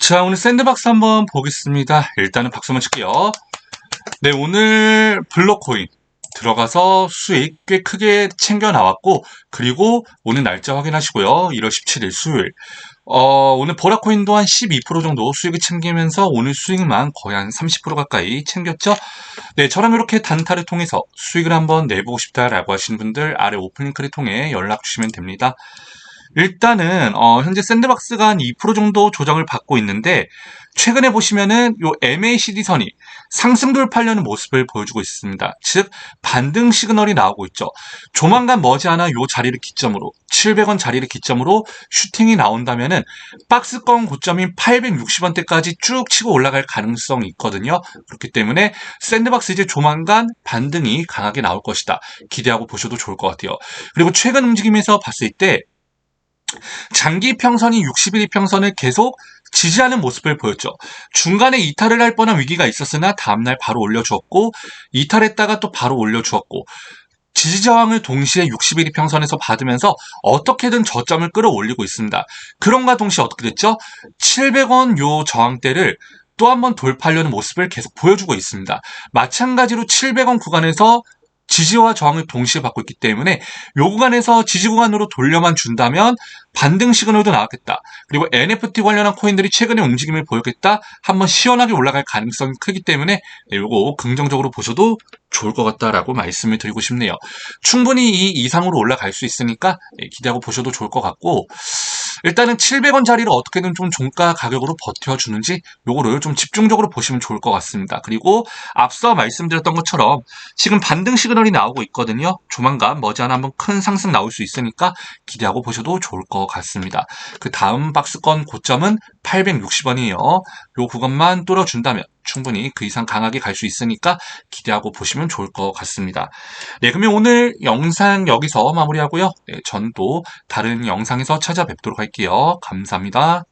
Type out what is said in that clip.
자, 오늘 샌드박스 한번 보겠습니다. 일단은 박수 한번 칠게요. 네, 오늘 블록코인 들어가서 수익 꽤 크게 챙겨 나왔고, 그리고 오늘 날짜 확인하시고요. 1월 17일 수요일. 어, 오늘 보라코인도 한 12% 정도 수익을 챙기면서 오늘 수익만 거의 한 30% 가까이 챙겼죠? 네, 저랑 이렇게 단타를 통해서 수익을 한번 내보고 싶다라고 하시는 분들 아래 오픈링크를 통해 연락 주시면 됩니다. 일단은 어, 현재 샌드박스가 한 2% 정도 조정을 받고 있는데 최근에 보시면은 요 MACD 선이 상승 돌파하려는 모습을 보여주고 있습니다. 즉 반등 시그널이 나오고 있죠. 조만간 머지않아 요 자리를 기점으로 700원 자리를 기점으로 슈팅이 나온다면은 박스권 고점인 860원대까지 쭉 치고 올라갈 가능성이 있거든요. 그렇기 때문에 샌드박스 이제 조만간 반등이 강하게 나올 것이다. 기대하고 보셔도 좋을 것 같아요. 그리고 최근 움직임에서 봤을 때 장기 평선이 60일 평선을 계속 지지하는 모습을 보였죠. 중간에 이탈을 할 뻔한 위기가 있었으나 다음날 바로 올려주었고 이탈했다가 또 바로 올려주었고 지지 저항을 동시에 60일 평선에서 받으면서 어떻게든 저점을 끌어올리고 있습니다. 그런가 동시에 어떻게 됐죠? 700원 요 저항대를 또 한 번 돌파하려는 모습을 계속 보여주고 있습니다. 마찬가지로 700원 구간에서 지지와 저항을 동시에 받고 있기 때문에 요 구간에서 지지 구간으로 돌려만 준다면 반등 시그널도 나왔겠다. 그리고 NFT 관련한 코인들이 최근에 움직임을 보였겠다. 한번 시원하게 올라갈 가능성이 크기 때문에 네, 요거 긍정적으로 보셔도 좋을 것 같다라고 말씀을 드리고 싶네요. 충분히 이 이상으로 올라갈 수 있으니까 네, 기대하고 보셔도 좋을 것 같고 일단은 700원 자리를 어떻게든 좀 종가 가격으로 버텨주는지 요거를 좀 집중적으로 보시면 좋을 것 같습니다. 그리고 앞서 말씀드렸던 것처럼 지금 반등 시그널이 나오고 있거든요. 조만간 머지않아 한번 큰 상승 나올 수 있으니까 기대하고 보셔도 좋을 것 같습니다. 그 다음 박스권 고점은 860원이에요. 요 구간만 뚫어준다면 충분히 그 이상 강하게 갈 수 있으니까 기대하고 보시면 좋을 것 같습니다. 네, 그러면 오늘 영상 여기서 마무리하고요. 네, 전 또 다른 영상에서 찾아뵙도록 할게요. 감사합니다.